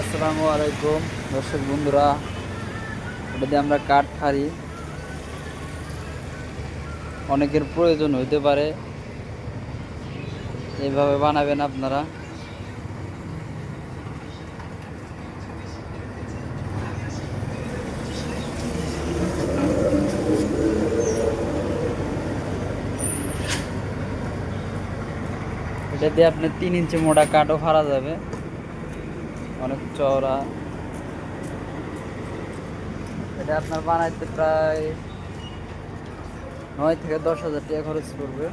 আসসালামু আলাইকুম। দর্শক বন্ধুরা যদি আমরা কাঠ ফাড়ি। অনেকের প্রয়োজন হইতে পারে। এইভাবে বানাবেন আপনারা। এটা দিয়ে আপনার তিন ইঞ্চি মোটা কাঠও ভাড়া যাবে। অনেক চওড়া। এটা আপনার বানাইতে প্রায় নয় থেকে দশ হাজার টাকা খরচ পড়বে।